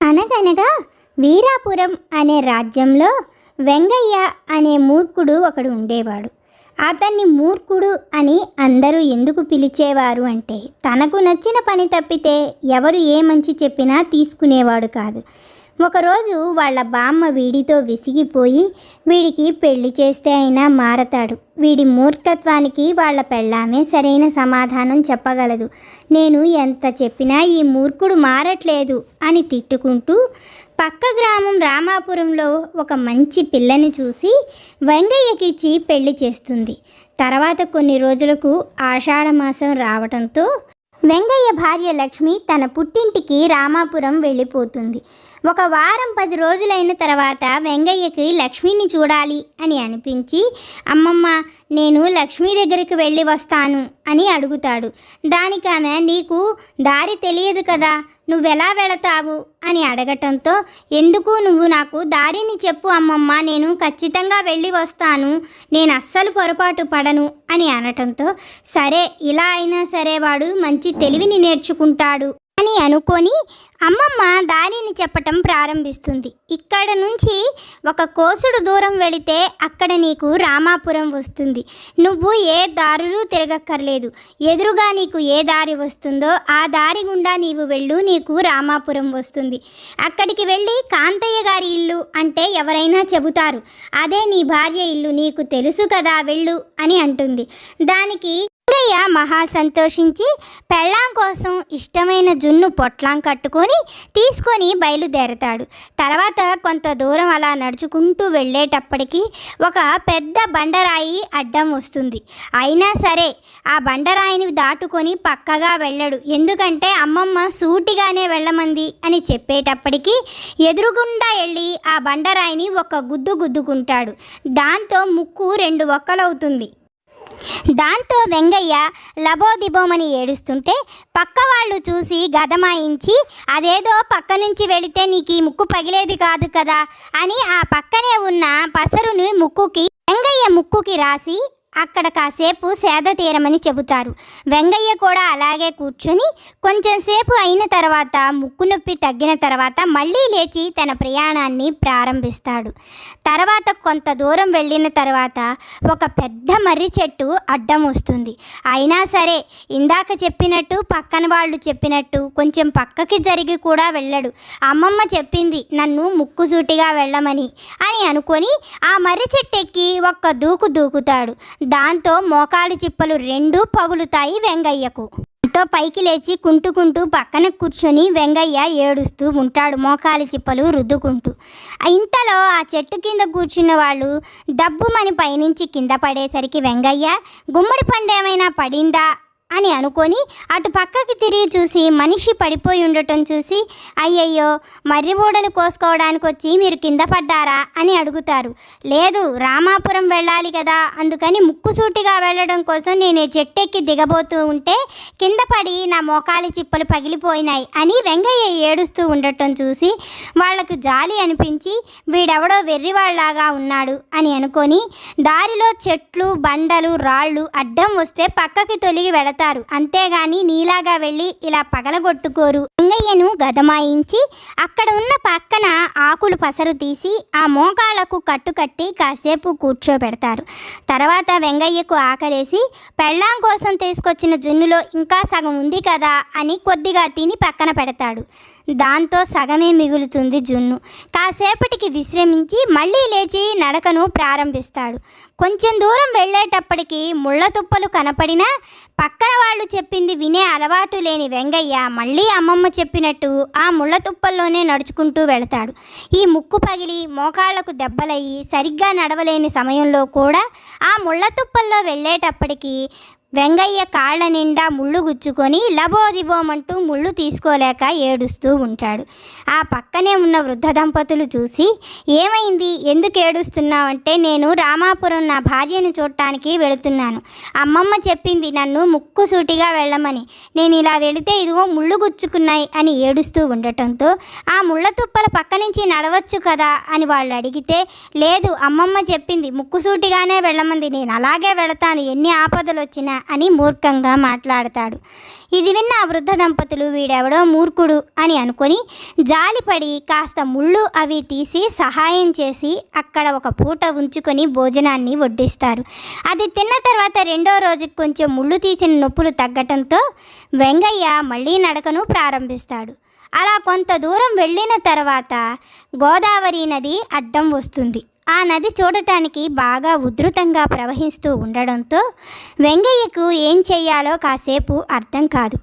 అనగనగా వీరాపురం అనే రాజ్యంలో వెంగయ్య అనే మూర్ఖుడు ఒకడు ఉండేవాడు. అతన్ని మూర్ఖుడు అని అందరూ ఎందుకు పిలిచేవారు అంటే తనకు నచ్చిన పని తప్పితే ఎవరు ఏ మంచి చెప్పినా తీసుకునేవాడు కాదు. ఒకరోజు వాళ్ళ బామ్మ వీడితో విసిగిపోయి వీడికి పెళ్ళి చేస్తే అయినా మారతాడు. వీడి మూర్ఖత్వానికి వాళ్ళ పెళ్ళామే సరైన సమాధానం చెప్పగలదు. నేను ఎంత చెప్పినా ఈ మూర్ఖుడు మారట్లేదు అని తిట్టుకుంటూ పక్క గ్రామం రామాపురంలో ఒక మంచి పిల్లని చూసి వెంగయ్యకిచ్చి పెళ్ళి చేస్తుంది. తర్వాత కొన్ని రోజులకు ఆషాఢమాసం రావడంతో వెంగయ్య భార్య లక్ష్మి తన పుట్టింటికి రామాపురం వెళ్ళిపోతుంది. ఒక వారం పది రోజులైన తర్వాత వెంగయ్యకి లక్ష్మిని చూడాలి అని అనిపించి అమ్మమ్మ నేను లక్ష్మి దగ్గరికి వెళ్ళి వస్తాను అని అడుగుతాడు. దానికి ఆమె నీకు దారి తెలియదు కదా నువ్వెలా వెళతావు? అని అడగటంతో ఎందుకు నువ్వు నాకు దారిని చెప్పు అమ్మమ్మ నేను ఖచ్చితంగా వెళ్ళి వస్తాను నేను అస్సలు పొరపాటు పడను అని అనటంతో సరే ఇలా అయినా సరే వాడు మంచి తెలివిని నేర్చుకుంటాడు. అని అనుకొని అమ్మమ్మ దారిని చెప్పటం ప్రారంభిస్తుంది. ఇక్కడ నుంచి ఒక కోసుడు దూరం వెళితే అక్కడ నీకు రామాపురం వస్తుంది. నువ్వు ఏ దారులు తిరగక్కర్లేదు. ఎదురుగా నీకు ఏ దారి వస్తుందో ఆ దారి గుండా నీవు వెళ్ళు నీకు రామాపురం వస్తుంది. అక్కడికి వెళ్ళి కాంతయ్య గారి ఇల్లు అంటే ఎవరైనా చెబుతారు. అదే నీ భార్య ఇల్లు నీకు తెలుసు కదా వెళ్ళు అని అంటుంది. దానికి రంగయ్య మహా సంతోషించి పెళ్ళాం కోసం ఇష్టమైన జున్ను పొట్లాం కట్టుకొని తీసుకొని బయలుదేరతాడు. తర్వాత కొంత దూరం అలా నడుచుకుంటూ వెళ్ళేటప్పటికి ఒక పెద్ద బండరాయి అడ్డం వస్తుంది. అయినా సరే ఆ బండరాయిని దాటుకొని పక్కగా వెళ్ళడు. ఎందుకంటే అమ్మమ్మ సూటిగానే వెళ్ళమంది అని చెప్పేటప్పటికి ఎదురుగుండా వెళ్ళి ఆ బండరాయిని ఒక గుద్దు గుద్దుకుంటాడు. దాంతో ముక్కు రెండు ఒక్కలవుతుంది. దాంతో వెంగయ్య లబోదిబోమని ఏడుస్తుంటే పక్క వాళ్ళు చూసి గదమాయించి అదేదో పక్క నుంచి వెళితే నీకు ఈ ముక్కు పగిలేది కాదు కదా అని ఆ పక్కనే ఉన్న పసరుని ముక్కుకి వెంగయ్య ముక్కుకి రాసి అక్కడ కాసేపు సేద తీరమని చెబుతారు. వెంగయ్య కూడా అలాగే కూర్చొని కొంచెంసేపు అయిన తర్వాత ముక్కు నొప్పి తగ్గిన తర్వాత మళ్ళీ లేచి తన ప్రయాణాన్ని ప్రారంభిస్తాడు. తర్వాత కొంత దూరం వెళ్ళిన తర్వాత ఒక పెద్ద మర్రి చెట్టు అడ్డం వస్తుంది. అయినా సరే ఇందాక చెప్పినట్టు పక్కన వాళ్ళు చెప్పినట్టు కొంచెం పక్కకి జరిగి కూడా వెళ్ళడు. అమ్మమ్మ చెప్పింది నన్ను ముక్కుసూటిగా వెళ్ళమని అని అనుకొని ఆ మర్రి చెట్టు ఎక్కి ఒక్క దూకు దూకుతాడు. దాంతో మోకాలి చిప్పలు రెండూ పగులుతాయి వెంగయ్యకు. దాంతో పైకి లేచి కుంటుకుంటూ పక్కన కూర్చొని వెంగయ్య ఏడుస్తూ ఉంటాడు మోకాలి చిప్పలు రుద్దుకుంటూ. ఇంతలో ఆ చెట్టు కింద కూర్చున్న వాళ్ళు దబ్బుమని పైనుంచి కింద పడేసరికి వెంగయ్య గుమ్మడి పండు ఏమైనా పడిందా? అని అనుకొని అటు పక్కకి తిరిగి చూసి మనిషి పడిపోయి ఉండటం చూసి అయ్యయ్యో మర్రి ఓడలు కోసుకోవడానికి వచ్చి మీరు కింద పడ్డారా? అని అడుగుతారు. లేదు రామాపురం వెళ్ళాలి కదా అందుకని ముక్కుసూటిగా వెళ్ళడం కోసం నేను చెట్టెక్కి దిగబోతూ ఉంటే కింద పడి నా మోకాలి చిప్పలు పగిలిపోయినాయి అని వెంగయ్య ఏడుస్తూ ఉండటం చూసి వాళ్ళకు జాలి అనిపించి వీడెవడో వెర్రివాళ్ళాగా ఉన్నాడు అని అనుకొని దారిలో చెట్లు బండలు రాళ్ళు అడ్డం వస్తే పక్కకి తొలిగి వెళతారు అంతేగాని నీలాగా వెళ్ళి ఇలా పగలగొట్టుకోరు. వెంగయ్యను గదమాయించి అక్కడ ఉన్న పక్కన ఆకులు పసరు తీసి ఆ మోకాళ్ళకు కట్టుకట్టి కాసేపు కూర్చోబెడతారు. తర్వాత వెంగయ్యకు ఆకలేసి పెళ్ళాం కోసం తీసుకొచ్చిన జున్నులో ఇంకా సగం ఉంది కదా అని కొద్దిగా తిని పక్కన పెడతాడు. దాంతో సగమే మిగులుతుంది జున్ను. కాసేపటికి విశ్రమించి మళ్ళీ లేచి నడకను ప్రారంభిస్తాడు. కొంచెం దూరం వెళ్ళేటప్పటికి ముళ్ళ తుప్పలు కనపడినా పక్కన వాళ్ళు చెప్పింది వినే అలవాటు లేని వెంగయ్య మళ్ళీ అమ్మమ్మ చెప్పినట్టు ఆ ముళ్ళ తుప్పల్లోనే నడుచుకుంటూ వెళతాడు. ఈ ముక్కు పగిలి మోకాళ్ళకు దెబ్బలయ్యి సరిగ్గా నడవలేని సమయంలో కూడా ఆ ముళ్ళ తుప్పల్లో వెళ్ళేటప్పటికి వెంగయ్య కాళ్ళ నిండా ముళ్ళు గుచ్చుకొని లబోదిబోమంటూ ముళ్ళు తీసుకోలేక ఏడుస్తూ ఉంటాడు. ఆ పక్కనే ఉన్న వృద్ధ దంపతులు చూసి ఏమైంది? ఎందుకు ఏడుస్తున్నావంటే నేను రామాపురం నా భార్యను చూడటానికి వెళుతున్నాను. అమ్మమ్మ చెప్పింది నన్ను ముక్కుసూటిగా వెళ్ళమని. నేను ఇలా వెళితే ఇదిగో ముళ్ళు గుచ్చుకున్నాయి అని ఏడుస్తూ ఉండటంతో ఆ ముళ్ళ తుప్పల పక్క నుంచి నడవచ్చు కదా అని వాళ్ళు అడిగితే లేదు అమ్మమ్మ చెప్పింది ముక్కుసూటిగానే వెళ్ళమంది. నేను అలాగే వెళతాను. ఎన్ని ఆపదలు వచ్చినా అని మూర్ఖంగా మాట్లాడతాడు. ఇది విన్న ఆ వృద్ధ దంపతులు వీడెవడో మూర్ఖుడు అని అనుకొని జాలిపడి కాస్త ముళ్ళు అవి తీసి సహాయం చేసి అక్కడ ఒక పూట ఉంచుకొని భోజనాన్ని వడ్డిస్తారు. అది తిన్న తర్వాత రెండో రోజుకి కొంచెం ముళ్ళు తీసిన నొప్పులు తగ్గటంతో వెంగయ్య మళ్ళీ నడకను ప్రారంభిస్తాడు. అలా కొంత దూరం వెళ్ళిన తర్వాత గోదావరి నది అడ్డం వస్తుంది. ఆ నది చూడటానికి బాగా ఉధృతంగా ప్రవహిస్తూ ఉండడంతో వెంగయ్యకు ఏం చేయాలో కాసేపు అర్థం కాదు.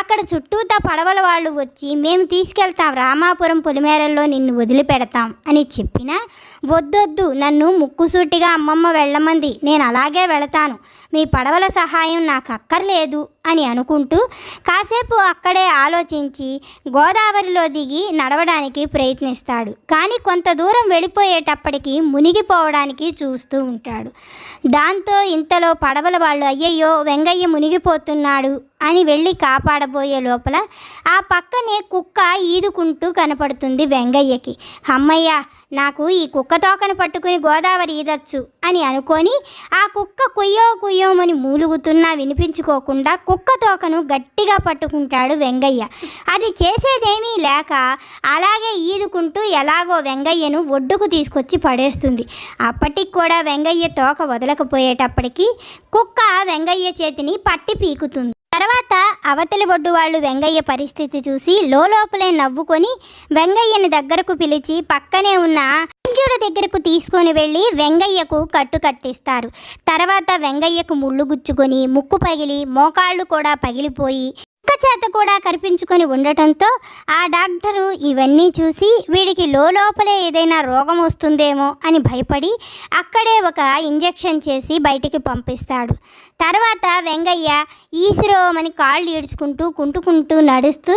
అక్కడ చుట్టూతా పడవల వాళ్ళు వచ్చి మేము తీసుకెళ్తాం రామాపురం పొలిమేరల్లో నిన్ను వదిలిపెడతాం అని చెప్పినా వద్దొద్దు నన్ను ముక్కుసూటిగా అమ్మమ్మ వెళ్ళమంది నేను అలాగే వెళతాను. మీ పడవల సహాయం నాకు అక్కర్లేదు అని అనుకుంటూ కాసేపు అక్కడే ఆలోచించి గోదావరిలో దిగి నడవడానికి ప్రయత్నిస్తాడు. కానీ కొంత దూరం వెళ్ళిపోయేటప్పటికి మునిగిపోవడానికి చూస్తూ ఉంటాడు. దాంతో ఇంతలో పడవల వాళ్ళు అయ్యయ్యో వెంగయ్య మునిగిపోతున్నాడు అని వెళ్ళి కాపాడబోయే లోపల ఆ పక్కనే కుక్క ఈదుకుంటూ కనపడుతుంది వెంగయ్యకి. అమ్మయ్య నాకు ఈ కుక్క తోకను పట్టుకుని గోదావరి ఈదచ్చు అని అనుకొని ఆ కుక్క కుయ్యో కుయ్యోమని మూలుగుతున్నా వినిపించుకోకుండా కుక్క తోకను గట్టిగా పట్టుకుంటాడు వెంగయ్య. అది చేసేదేమీ లేక అలాగే ఈదుకుంటూ ఎలాగో వెంగయ్యను ఒడ్డుకు తీసుకొచ్చి పడేస్తుంది. అప్పటికి కూడా వెంగయ్య తోక వదలకపోయేటప్పటికీ కుక్క వెంగయ్య చేతిని పట్టి పీకుతుంది. తర్వాత అవతలి ఒడ్డు వాళ్ళు వెంగయ్య పరిస్థితి చూసి లోపలే నవ్వుకొని వెంగయ్యని దగ్గరకు పిలిచి పక్కనే ఉన్న వైద్యుడి దగ్గరకు తీసుకొని వెళ్ళి వెంగయ్యకు కట్టు కట్టిస్తారు. తర్వాత వెంగయ్యకు ముళ్ళు గుచ్చుకొని ముక్కు పగిలి మోకాళ్ళు కూడా పగిలిపోయి కుక్క చేత కూడా కనిపించుకొని ఉండటంతో ఆ డాక్టరు ఇవన్నీ చూసి వీడికి లోపలే ఏదైనా రోగం వస్తుందేమో అని భయపడి అక్కడే ఒక ఇంజెక్షన్ చేసి బయటికి పంపిస్తాడు. తర్వాత వెంగయ్య ఈశ్వరోమని కాళ్ళు ఈడ్చుకుంటూ కుంటుకుంటూ నడుస్తూ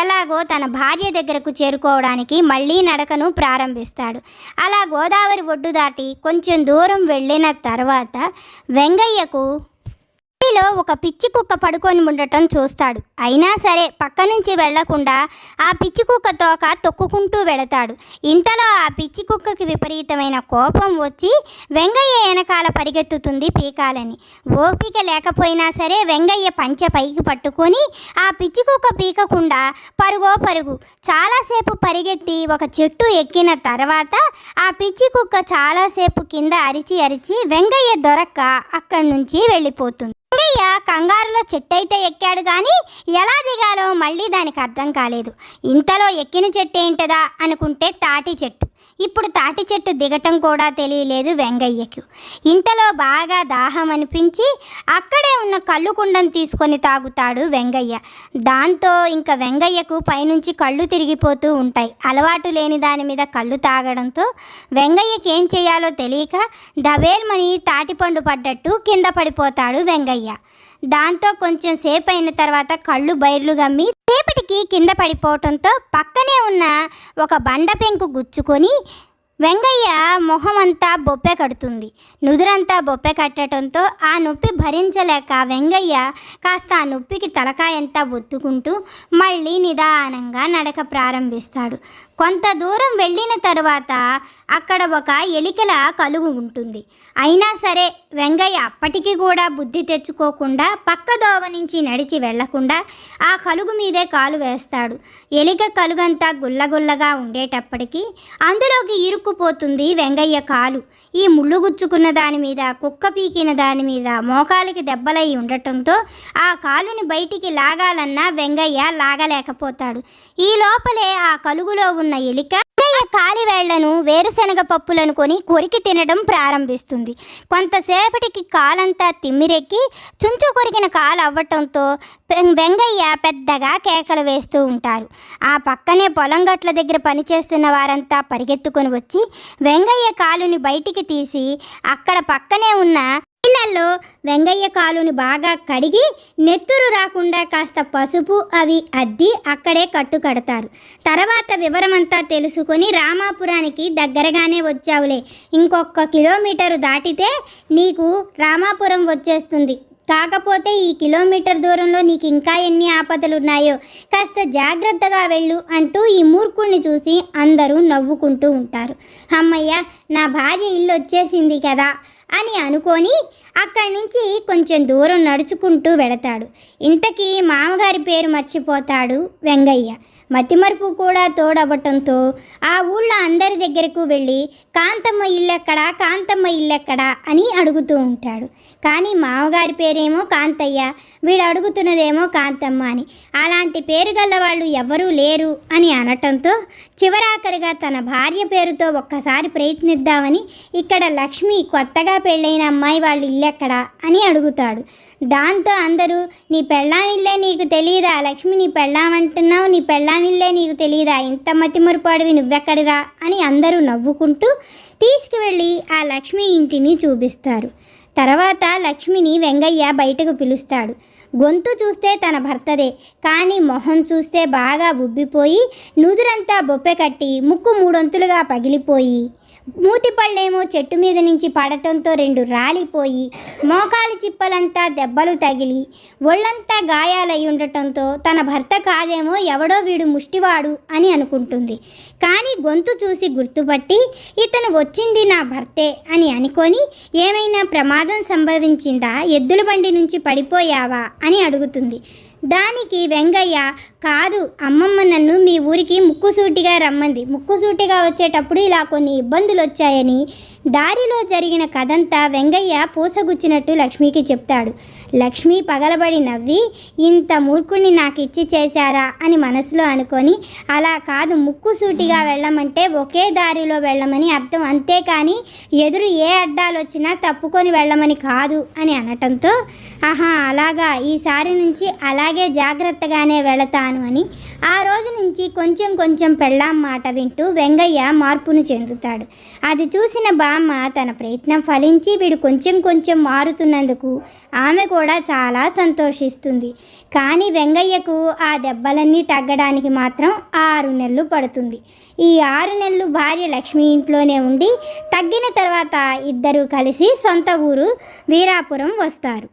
ఎలాగో తన భార్య దగ్గరకు చేరుకోవడానికి మళ్ళీ నడకను ప్రారంభిస్తాడు. అలా గోదావరి ఒడ్డు దాటి కొంచెం దూరం వెళ్ళిన తర్వాత వెంగయ్యకు లో ఒక పిచ్చి కుక్క పడుకొని ఉండటం చూస్తాడు. అయినా సరే పక్క నుంచి వెళ్ళకుండా ఆ పిచ్చి కుక్క తోక తొక్కుకుంటూ వెళతాడు. ఇంతలో ఆ పిచ్చి కుక్కకి విపరీతమైన కోపం వచ్చి వెంగయ్య వెనకాల పరిగెత్తుతుంది పీకాలని. ఓపిక లేకపోయినా సరే వెంగయ్య పంచె పైకి పట్టుకొని ఆ పిచ్చి కుక్క పీకకుండా పరుగో పరుగు. చాలాసేపు పరిగెత్తి ఒక చెట్టు ఎక్కిన తర్వాత ఆ పిచ్చి కుక్క చాలాసేపు కింద అరిచి అరిచి వెంగయ్య దొరక్క అక్కడి నుంచి వెళ్ళిపోతుంది. వెంగయ్య కంగారులో చెట్టు అయితే ఎక్కాడు కానీ ఎలా దిగాలో మళ్ళీ దానికి అర్థం కాలేదు. ఇంతలో ఎక్కిన చెట్టు ఏంటదా అనుకుంటే తాటి చెట్టు. ఇప్పుడు తాటి చెట్టు దిగటం కూడా తెలియలేదు వెంగయ్యకు. ఇంతలో బాగా దాహం అనిపించి అక్కడే ఉన్న కళ్ళు కుండను తీసుకొని తాగుతాడు వెంగయ్య. దాంతో ఇంకా వెంగయ్యకు పైనుంచి కళ్ళు తిరిగిపోతూ ఉంటాయి. అలవాటు లేని దాని మీద కళ్ళు తాగడంతో వెంగయ్యకి ఏం చేయాలో తెలియక దవేల్మని తాటిపండు పడ్డట్టు కింద పడిపోతాడు వెంగయ్య. దాంతో కొంచెం సేపు అయిన తర్వాత కళ్ళు బైర్లు గమ్మి సేపటికి కింద పడిపోవటంతో పక్కనే ఉన్న ఒక బండ పెంకు గుచ్చుకొని వెంగయ్య మొహమంతా బొప్పె కడుతుంది. నుదురంతా బొప్పె కట్టడంతో ఆ నొప్పి భరించలేక వెంగయ్య కాస్త ఆ నొప్పికి తలకాయంతా ఒత్తుకుంటూ మళ్ళీ నిదానంగా నడక ప్రారంభిస్తాడు. కొంత దూరం వెళ్ళిన తర్వాత అక్కడ ఒక ఎలికల కలుగు ఉంటుంది. అయినా సరే వెంగయ్య అప్పటికి కూడా బుద్ధి తెచ్చుకోకుండా పక్క దోవ నుంచి నడిచి వెళ్ళకుండా ఆ కలుగు మీదే కాలు వేస్తాడు. ఎలిక కలుగంతా గుల్లగుల్లగా ఉండేటప్పటికీ అందులోకి ఇరుక్కుపోతుంది వెంగయ్య కాలు. ఈ ముళ్ళు గుచ్చుకున్న దాని మీద కుక్క పీకిన దాని మీద మోకాలికి దెబ్బలై ఉండటంతో ఆ కాలుని బయటికి లాగాలన్నా వెంగయ్య లాగలేకపోతాడు. ఈ లోపలే ఆ కలుగులో ఉన్న ఎలిక వెంగయ్య కాలి వేళ్ళను వేరుశనగ పప్పులను కొని కొరికి తినడం ప్రారంభిస్తుంది. కొంతసేపటికి కాలంతా తిమ్మిరెక్కి చుంచు కొరికిన కాలు అవ్వటంతో వెంగయ్య పెద్దగా కేకలు వేస్తూ ఉంటారు. ఆ పక్కనే పొలం గట్ల దగ్గర పనిచేస్తున్న వారంతా పరిగెత్తుకొని వచ్చి వెంగయ్య కాలుని బయటికి తీసి అక్కడ పక్కనే ఉన్న నీళ్ళల్లో వెంగయ్య కాలుని బాగా కడిగి నెత్తురు రాకుండా కాస్త పసుపు అవి అద్ది అక్కడే కట్టు కడతారు తర్వాత వివరమంతా తెలుసుకొని రామాపురానికి దగ్గరగానే వచ్చావులే. ఇంకొక కిలోమీటరు దాటితే నీకు రామాపురం వచ్చేస్తుంది. కాకపోతే ఈ కిలోమీటర్ దూరంలో నీకు ఇంకా ఎన్ని ఆపదలు ఉన్నాయో కాస్త జాగ్రత్తగా వెళ్ళు అంటూ ఈ మూర్ఖుణ్ణి చూసి అందరూ నవ్వుకుంటూ ఉంటారు. అమ్మయ్య నా భార్య ఇల్లు వచ్చేసింది కదా అని అనుకొని అక్కడి నుంచి కొంచెం దూరం నడుచుకుంటూ వెళతాడు. ఇంతకీ మామగారి పేరు మర్చిపోతాడు వెంగయ్య. మతిమరుపు కూడా తోడవటంతో ఆ ఊళ్ళో అందరి దగ్గరకు వెళ్ళి కాంతమ్మ ఇల్లెక్కడా? కాంతమ్మ ఇల్లెక్కడా? అని అడుగుతూ ఉంటాడు. కానీ మామగారి పేరేమో కాంతయ్య వీడు అడుగుతున్నదేమో కాంతమ్మ అని. అలాంటి పేరు గల వాళ్ళు ఎవరూ లేరు అని అనటంతో చివరాఖరిగా తన భార్య పేరుతో ఒక్కసారి ప్రయత్నిద్దామని ఇక్కడ లక్ష్మి కొత్తగా పెళ్ళైన అమ్మాయి వాళ్ళు ఇల్లెక్కడా? అని అడుగుతాడు. దాంతో అందరూ నీ పెళ్ళామిల్లే నీకు తెలియదా లక్ష్మి నీ పెళ్ళామంటున్నావు నీ పెళ్ళామిల్లే నీకు తెలియదా ఇంత మతిమరుపాడివి నువ్వెక్కడిరా? అని అందరూ నవ్వుకుంటూ తీసుకువెళ్ళి ఆ లక్ష్మి ఇంటిని చూపిస్తారు. తర్వాత లక్ష్మిని వెంగయ్య బయటకు పిలుస్తాడు. గొంతు చూస్తే తన భర్తదే కానీ మొహం చూస్తే బాగా ఉబ్బిపోయి నుదురంతా బొప్పె కట్టి ముక్కు మూడొంతులుగా పగిలిపోయి మూతిపళ్ళేమో చెట్టు మీద నుంచి పడటంతో రెండు రాలిపోయి మోకాలి చిప్పలంతా దెబ్బలు తగిలి ఒళ్ళంతా గాయాలై ఉండటంతో తన భర్త కాదేమో ఎవడో వీడు ముష్టివాడు అని అనుకుంటుంది. కానీ గొంతు చూసి గుర్తుపట్టి ఇతను వచ్చింది నా భర్తే అని అనుకొని ఏమైనా ప్రమాదం సంభవించిందా? ఎద్దుల బండి నుంచి పడిపోయావా? అని అడుగుతుంది. దానికి వెంగయ్య కాదు అమ్మమ్మ నన్ను మీ ఊరికి ముక్కుసూటిగా రమ్మంది. ముక్కుసూటిగా వచ్చేటప్పుడు ఇలా కొన్ని ఇబ్బందులు వచ్చాయని దారిలో జరిగిన కథంతా వెంగయ్య పూసగుచ్చినట్టు లక్ష్మికి చెప్తాడు. లక్ష్మి పగలబడి నవ్వి ఇంత మూర్ఖుణ్ణి నాకు ఇచ్చి చేశారా? అని మనసులో అనుకొని అలా కాదు ముక్కుసూటిగా వెళ్ళమంటే ఒకే దారిలో వెళ్ళమని అర్థం అంతేకాని ఎదురు ఏ అడ్డాలు వచ్చినా తప్పుకొని వెళ్ళమని కాదు అని అనటంతో ఆహా అలాగా ఈసారి నుంచి అలాగే జాగ్రత్తగానే వెళతాను అని ఆ రోజు నుంచి కొంచెం కొంచెం పెళ్ళాం మాట వింటూ వెంగయ్య మార్పును చెందుతాడు. అది చూసిన బామ్మ తన ప్రయత్నం ఫలించి వీడు కొంచెం కొంచెం మారుతున్నందుకు ఆమె కూడా చాలా సంతోషిస్తుంది. కానీ వెంగయ్యకు ఆ దెబ్బలన్నీ తగ్గడానికి మాత్రం ఆరు నెలలు పడుతుంది. ఈ ఆరు నెలలు భార్య లక్ష్మి ఇంట్లోనే ఉండి తగ్గిన తర్వాత ఇద్దరూ కలిసి సొంత ఊరు వీరాపురం వస్తారు.